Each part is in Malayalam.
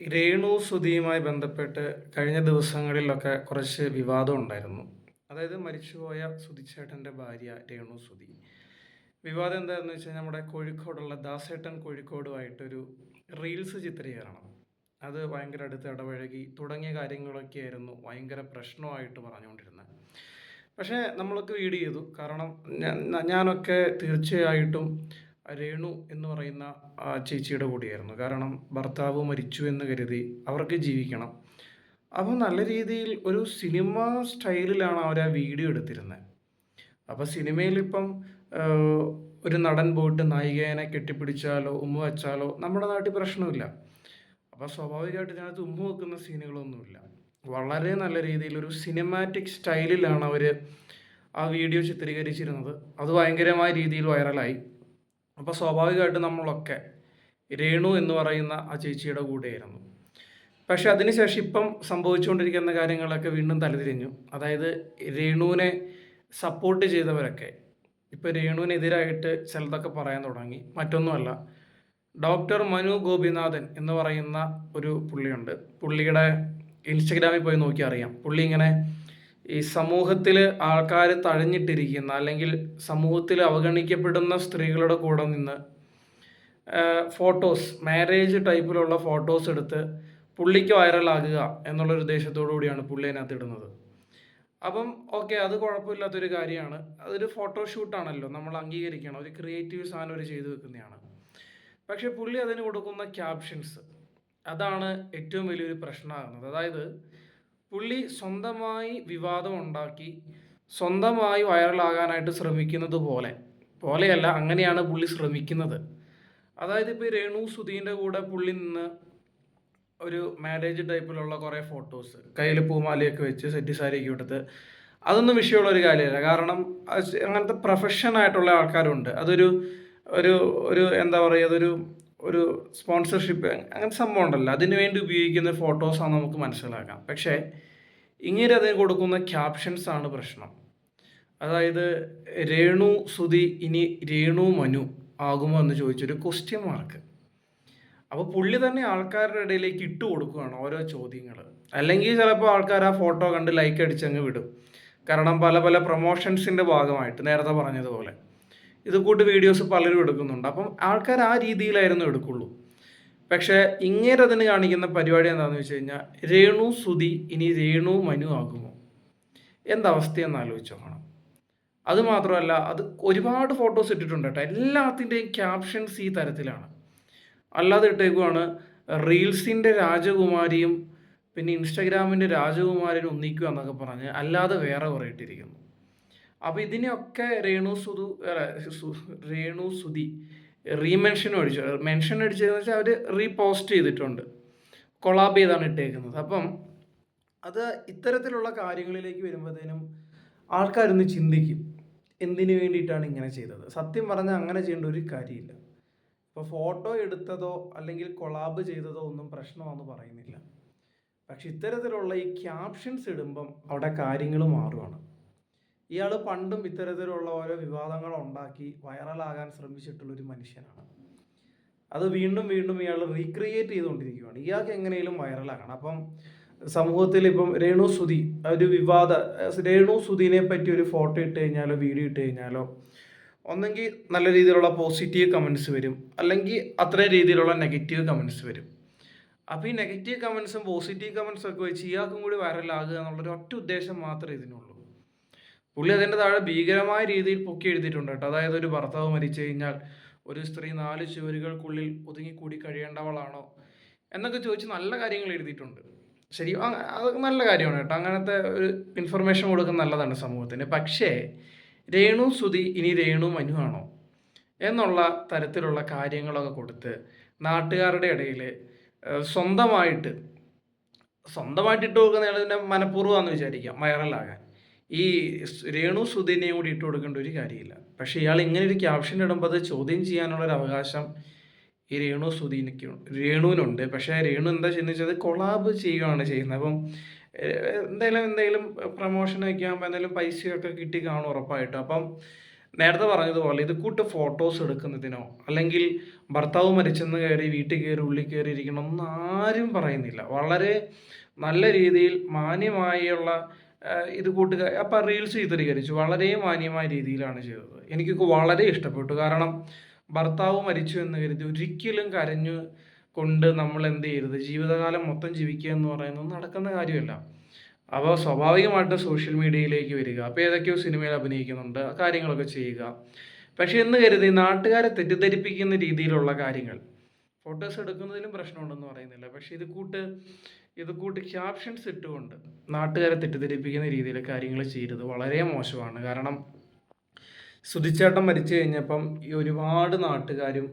രേണു സുധിയുമായി ബന്ധപ്പെട്ട് കഴിഞ്ഞ ദിവസങ്ങളിലൊക്കെ കുറച്ച് വിവാദം ഉണ്ടായിരുന്നു. അതായത് മരിച്ചുപോയ സുധിച്ചേട്ടന്റെ ഭാര്യ രേണു സുധി. വിവാദം എന്താണെന്ന് വെച്ചാൽ നമ്മുടെ കോഴിക്കോടുള്ള ദാസേട്ടൻ കോഴിക്കോടുമായിട്ടൊരു റീൽസ് ചിത്രീകരണം. അത് ഭയങ്കര അടുത്ത് ഇടപഴകി തുടങ്ങിയ കാര്യങ്ങളൊക്കെ ആയിരുന്നു ഭയങ്കര പ്രശ്നമായിട്ട് പറഞ്ഞുകൊണ്ടിരുന്നത്. പക്ഷേ നമ്മളൊക്കെ വീഡിയോ ചെയ്തു. കാരണം ഞാനൊക്കെ തീർച്ചയായിട്ടും രേണു എന്ന് പറയുന്ന ആ ചേച്ചിയുടെ കൂടിയായിരുന്നു. കാരണം ഭർത്താവ് മരിച്ചു എന്ന് കരുതി അവർക്ക് ജീവിക്കണം. അപ്പോൾ നല്ല രീതിയിൽ ഒരു സിനിമ സ്റ്റൈലിലാണ് അവർ ആ വീഡിയോ എടുത്തിരുന്നത്. അപ്പോൾ സിനിമയിലിപ്പം ഒരു നടൻ പോയിട്ട് നായികേനെ കെട്ടിപ്പിടിച്ചാലോ ഉമ്മ വെച്ചാലോ നമ്മുടെ നാട്ടിൽ പ്രശ്നമില്ല. അപ്പോൾ സ്വാഭാവികമായിട്ട് ഇതിനകത്ത് ഉമ്മ വെക്കുന്ന സീനുകളൊന്നുമില്ല. വളരെ നല്ല രീതിയിൽ ഒരു സിനിമാറ്റിക് സ്റ്റൈലിലാണ് അവർ ആ വീഡിയോ ചിത്രീകരിച്ചിരുന്നത്. അത് ഭയങ്കരമായ രീതിയിൽ വൈറലായി അപ്പോൾ സ്വാഭാവികമായിട്ട് നമ്മളൊക്കെ രേണു എന്ന് പറയുന്ന ആ ചേച്ചിയുടെ കൂടെയായിരുന്നു. പക്ഷേ അതിനുശേഷം ഇപ്പം സംഭവിച്ചുകൊണ്ടിരിക്കുന്ന കാര്യങ്ങളൊക്കെ വീണ്ടും തലതിരിഞ്ഞു. അതായത് രേണുവിനെ സപ്പോർട്ട് ചെയ്തവരൊക്കെ ഇപ്പോൾ രേണുവിനെതിരായിട്ട് ചിലതൊക്കെ പറയാൻ തുടങ്ങി. മറ്റൊന്നുമല്ല ഡോക്ടർ മനു ഗോപിനാഥൻ എന്ന് പറയുന്ന ഒരു പുള്ളിയുണ്ട്. പുള്ളിയുടെ ഇൻസ്റ്റഗ്രാമിൽ പോയി നോക്കി അറിയാം പുള്ളി ഇങ്ങനെ ഈ സമൂഹത്തിൽ ആൾക്കാർ തഴഞ്ഞിട്ടിരിക്കുന്ന അല്ലെങ്കിൽ സമൂഹത്തിൽ അവഗണിക്കപ്പെടുന്ന സ്ത്രീകളുടെ കൂടെ നിന്ന് ഫോട്ടോസ് മാരേജ് ടൈപ്പിലുള്ള ഫോട്ടോസ് എടുത്ത് പുള്ളിക്ക് വൈറലാകുക എന്നുള്ളൊരു ഉദ്ദേശത്തോടു കൂടിയാണ് പുള്ളി അതിനകത്ത് ഇടുന്നത്. അപ്പം ഓക്കെ അത് കുഴപ്പമില്ലാത്തൊരു കാര്യമാണ്. അതൊരു ഫോട്ടോഷൂട്ടാണല്ലോ നമ്മൾ അംഗീകരിക്കണം. ഒരു ക്രിയേറ്റീവ് സാധനം ഒരു ചെയ്തു വെക്കുന്നതാണ്. പക്ഷേ പുള്ളി അതിന് കൊടുക്കുന്ന ക്യാപ്ഷൻസ് അതാണ് ഏറ്റവും വലിയൊരു പ്രശ്നമാകുന്നത്. അതായത് പുള്ളി സ്വന്തമായി വിവാദം ഉണ്ടാക്കി സ്വന്തമായി വൈറലാകാനായിട്ട് ശ്രമിക്കുന്നത് പോലെ പോലെയല്ല അങ്ങനെയാണ് പുള്ളി ശ്രമിക്കുന്നത്. അതായത് ഇപ്പോൾ രേണു സുധീന്റെ കൂടെ പുള്ളി നിന്ന് ഒരു മാരേജ് ടൈപ്പിലുള്ള കുറേ ഫോട്ടോസ് കയ്യിൽ പൂമാലയൊക്കെ വെച്ച് സെറ്റ് സാരിയൊക്കെ എടുത്ത് അതൊന്നും വിഷയമുള്ള ഒരു കാര്യമല്ല. കാരണം അങ്ങനത്തെ പ്രൊഫഷനായിട്ടുള്ള ആൾക്കാരുണ്ട്. അതൊരു ഒരു ഒരു എന്താ പറയുക അതൊരു ഒരു സ്പോൺസർഷിപ്പ് അങ്ങനത്തെ സംഭവം ഉണ്ടല്ലോ. അതിന് വേണ്ടി ഉപയോഗിക്കുന്ന ഫോട്ടോസാണ് നമുക്ക് മനസ്സിലാക്കാം. പക്ഷേ ഇങ്ങനെ അതിന് കൊടുക്കുന്ന ക്യാപ്ഷൻസ് ആണ് പ്രശ്നം. അതായത് രേണു സുധി ഇനി രേണു മനു ആകുമോ എന്ന് ചോദിച്ചൊരു ക്വസ്റ്റ്യൻ മാർക്ക് അപ്പോൾ പുള്ളി തന്നെ ആൾക്കാരുടെ ഇടയിലേക്ക് ഇട്ട് കൊടുക്കുകയാണ് ഓരോ ചോദ്യങ്ങൾ അല്ലെങ്കിൽ ചിലപ്പോൾ ആൾക്കാർ ആ ഫോട്ടോ കണ്ട് ലൈക്ക് അടിച്ചങ്ങ് വിടും. കാരണം പല പല പ്രൊമോഷൻസിന്റെ ഭാഗമായിട്ട് നേരത്തെ പറഞ്ഞതുപോലെ. ഇത് കൂട്ട് വീഡിയോസ് പലരും എടുക്കുന്നുണ്ട്. അപ്പം ആൾക്കാർ ആ രീതിയിലായിരുന്നു എടുക്കുള്ളൂ. പക്ഷേ ഇങ്ങനെ അതിന് കാണിക്കുന്ന പരിപാടി എന്താണെന്ന് വെച്ച് കഴിഞ്ഞാൽ രേണു സുധി ഇനി രേണു മനു ആകുമോ? എന്തവസ്ഥയെന്ന് ആലോചിച്ച് നോക്കണം. അത് മാത്രമല്ല അത് ഒരുപാട് ഫോട്ടോസ് ഇട്ടിട്ടുണ്ട് കേട്ടോ. എല്ലാത്തിന്റെയും ക്യാപ്ഷൻസ് ഈ തരത്തിലാണ്. അല്ലാതെ ഇട്ടേക്കുവാണ് റീൽസിന്റെ രാജകുമാരിയും പിന്നെ ഇൻസ്റ്റാഗ്രാമിന്റെ രാജകുമാരിയും ഒന്നിക്കുക എന്നൊക്കെ പറഞ്ഞ് അല്ലാതെ വേറെ കുറേ ഇട്ടിരിക്കുന്നു. അപ്പോൾ ഇതിനെയൊക്കെ രേണു സുധു രേണു സുധി റീമെൻഷൻ അടിച്ചു മെൻഷൻ അടിച്ചതെന്ന് വെച്ചാൽ അവർ റീപോസ്റ്റ് ചെയ്തിട്ടുണ്ട്. കൊളാബ് ചെയ്താണ് ഇട്ടേക്കുന്നത്. അപ്പം അത് ഇത്തരത്തിലുള്ള കാര്യങ്ങളിലേക്ക് വരുമ്പോഴത്തേനും ആൾക്കാരൊന്ന് ചിന്തിക്കും. എന്തിനു വേണ്ടിയിട്ടാണ് ഇങ്ങനെ ചെയ്തത്? സത്യം പറഞ്ഞാൽ അങ്ങനെ ചെയ്യേണ്ട ഒരു കാര്യമില്ല. ഇപ്പോൾ ഫോട്ടോ എടുത്തതോ അല്ലെങ്കിൽ കൊളാബ് ചെയ്തതോ ഒന്നും പ്രശ്നമാണെന്ന് പറയുന്നില്ല. പക്ഷെ ഇത്തരത്തിലുള്ള ഈ ക്യാപ്ഷൻസ് ഇടുമ്പം അവിടെ കാര്യങ്ങൾ മാറുകയാണ് ഇയാൾ പണ്ടും ഇത്തരത്തിലുള്ള ഓരോ വിവാദങ്ങൾ ഉണ്ടാക്കി വൈറലാകാൻ ശ്രമിച്ചിട്ടുള്ള ഒരു മനുഷ്യനാണ്. അത് വീണ്ടും വീണ്ടും ഇയാൾ റീക്രിയേറ്റ് ചെയ്തുകൊണ്ടിരിക്കുകയാണ് ഇയാൾക്ക് എങ്ങനെയും വൈറലാകണം അപ്പം സമൂഹത്തിൽ ഇപ്പം രേണു സുധി ഒരു വിവാദ രേണു സുധീനെ പറ്റി ഒരു ഫോട്ടോ ഇട്ട് കഴിഞ്ഞാലോ വീഡിയോ ഇട്ട് കഴിഞ്ഞാലോ ഒന്നെങ്കിൽ നല്ല രീതിയിലുള്ള പോസിറ്റീവ് കമൻസ് വരും. അല്ലെങ്കിൽ അത്രയും രീതിയിലുള്ള നെഗറ്റീവ് കമൻസ് വരും. അപ്പോൾ ഈ നെഗറ്റീവ് കമൻസും പോസിറ്റീവ് കമൻസും ഒക്കെ വെച്ച് ഇയാൾക്കും കൂടി വൈറലാകുക എന്നുള്ളൊരു ഒറ്റ ഉദ്ദേശം മാത്രമേ ഇതിനുള്ളൂ. പുള്ളി അതിന്റെ താഴെ ഭീകരമായ രീതിയിൽ പൊക്കി എഴുതിയിട്ടുണ്ട് കേട്ടോ. അതായത് ഒരു ഭർത്താവ് മരിച്ചു കഴിഞ്ഞാൽ ഒരു സ്ത്രീ നാല് ചുവരുകൾക്കുള്ളിൽ ഒതുങ്ങിക്കൂടി കഴിയേണ്ടവളാണോ എന്നൊക്കെ ചോദിച്ച് നല്ല കാര്യങ്ങൾ എഴുതിയിട്ടുണ്ട്. ശരി ആ- അത് നല്ല കാര്യമാണ് കേട്ടോ. അങ്ങനത്തെ ഒരു ഇൻഫർമേഷൻ കൊടുക്കുന്ന നല്ലതാണ് സമൂഹത്തിന്. പക്ഷേ രേണു സുതി ഇനി രേണു മനു ആണോ എന്നുള്ള തരത്തിലുള്ള കാര്യങ്ങളൊക്കെ കൊടുത്ത് നാട്ടുകാരുടെ ഇടയിൽ സ്വന്തമായിട്ട് സ്വന്തമായിട്ട് ഇട്ട് കൊടുക്കുന്നതിനെ മനഃപൂർവമാണെന്ന് വിചാരിക്കാം. വൈറലാകാൻ. ഈ രേണു സുധീനെ കൂടി ഇട്ട് കൊടുക്കേണ്ട ഒരു കാര്യമില്ല. പക്ഷേ ഇയാൾ ഇങ്ങനെ ഒരു ക്യാപ്ഷൻ ഇടുമ്പോൾ അത് ചോദ്യം ചെയ്യാനുള്ളൊരു അവകാശം ഈ രേണു സുധീനയ്ക്ക് രേണുവിനുണ്ട്. പക്ഷേ രേണു എന്താ ചിന്തിച്ചത് കൊളാബ് ചെയ്യുകയാണ് ചെയ്യുന്നത്. അപ്പം എന്തെങ്കിലും എന്തെങ്കിലും പ്രൊമോഷനൊക്കെ ആകുമ്പോൾ എന്തെങ്കിലും പൈസയൊക്കെ കിട്ടി കാണും ഉറപ്പായിട്ടും. അപ്പം നേരത്തെ പറഞ്ഞതുപോലെ ഇത് കൂട്ട് ഫോട്ടോസ് എടുക്കുന്നതിനോ അല്ലെങ്കിൽ ഭർത്താവ് മരിച്ചെന്ന് കയറി വീട്ടിൽ കയറി ഉള്ളിൽ കയറി ഇരിക്കണം ഒന്നും ആരും പറയുന്നില്ല. വളരെ നല്ല രീതിയിൽ മാന്യമായുള്ള ഇത് കൂട്ടുക. അപ്പോൾ റീൽസ് ചിത്രീകരിച്ചു. വളരെ മാന്യമായ രീതിയിലാണ് ചെയ്തത്. എനിക്കൊക്കെ വളരെ ഇഷ്ടപ്പെട്ടു. കാരണം ഭർത്താവ് മരിച്ചു എന്ന് കരുതി ഒരിക്കലും കരഞ്ഞു കൊണ്ട് നമ്മൾ എന്ത് ചെയ്യരുത്? ജീവിതകാലം മൊത്തം ജീവിക്കുക എന്ന് പറയുന്നത് നടക്കുന്ന കാര്യമല്ല. അപ്പോൾ സ്വാഭാവികമായിട്ടും സോഷ്യൽ മീഡിയയിലേക്ക് വരിക. അപ്പോൾ ഏതൊക്കെയോ സിനിമയിൽ അഭിനയിക്കുന്നുണ്ട്. കാര്യങ്ങളൊക്കെ ചെയ്യുക. പക്ഷേ എന്ന് കരുതി നാട്ടുകാരെ തെറ്റിദ്ധരിപ്പിക്കുന്ന രീതിയിലുള്ള കാര്യങ്ങൾ ഫോട്ടോസ് എടുക്കുന്നതിലും പ്രശ്നമുണ്ടെന്ന് പറയുന്നില്ല. പക്ഷേ ഇത് കൂട്ട് ഇത് കൂട്ട് ക്യാപ്ഷൻസ് ഇട്ടുകൊണ്ട് നാട്ടുകാരെ തെറ്റിദ്ധരിപ്പിക്കുന്ന രീതിയിൽ കാര്യങ്ങൾ ചെയ്തത് വളരെ മോശമാണ്. കാരണം സുധിച്ചേട്ടൻ മരിച്ചു കഴിഞ്ഞപ്പം ഈ ഒരുപാട് നാട്ടുകാരും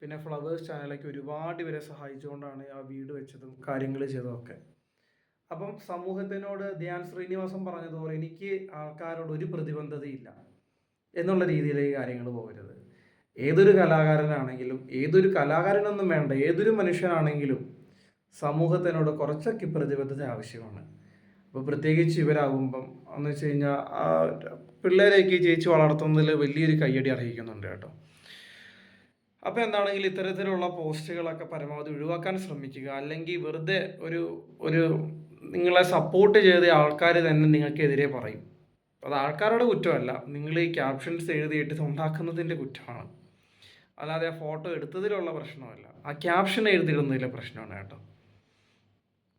പിന്നെ ഫ്ലവേഴ്സ് ചാനലൊക്കെ ഒരുപാട് ഇവരെ സഹായിച്ചുകൊണ്ടാണ് ആ വീട് വെച്ചതും കാര്യങ്ങൾ ചെയ്തതൊക്കെ. അപ്പം സമൂഹത്തിനോട് ധ്യാൻ ശ്രീനിവാസൻ പറഞ്ഞതുപോലെ എനിക്ക് ആൾക്കാരോട് ഒരു പ്രതിബന്ധതയില്ല എന്നുള്ള രീതിയിലേക്ക് കാര്യങ്ങൾ പോകരുത്. ഏതൊരു കലാകാരനാണെങ്കിലും ഏതൊരു കലാകാരനൊന്നും വേണ്ട ഏതൊരു മനുഷ്യനാണെങ്കിലും സമൂഹത്തിനോട് കുറച്ചൊക്കെ പ്രതിബദ്ധത ആവശ്യമാണ്. അപ്പോൾ പ്രത്യേകിച്ച് ഇവരാകുമ്പം എന്ന് വെച്ച് കഴിഞ്ഞാൽ പിള്ളേരെയൊക്കെ ജയിച്ച് വളർത്തുന്നതിൽ വലിയൊരു കയ്യടി അർഹിക്കുന്നുണ്ട് കേട്ടോ. അപ്പോൾ എന്താണെങ്കിലും ഇത്തരത്തിലുള്ള പോസ്റ്റുകളൊക്കെ പരമാവധി ഒഴിവാക്കാൻ ശ്രമിക്കുക. അല്ലെങ്കിൽ വെറുതെ ഒരു ഒരു നിങ്ങളെ സപ്പോർട്ട് ചെയ്ത ആൾക്കാർ തന്നെ നിങ്ങൾക്കെതിരെ പറയും. അത് ആൾക്കാരുടെ കുറ്റമല്ല. നിങ്ങൾ ഈ ക്യാപ്ഷൻസ് എഴുതിയിട്ട് ഉണ്ടാക്കുന്നതിന്റെ കുറ്റമാണ്. അല്ലാതെ ആ ഫോട്ടോ എടുത്തതിലുള്ള പ്രശ്നമല്ല. ആ ക്യാപ്ഷൻ എഴുതിയിടുന്നതിലെ പ്രശ്നമാണ് കേട്ടോ.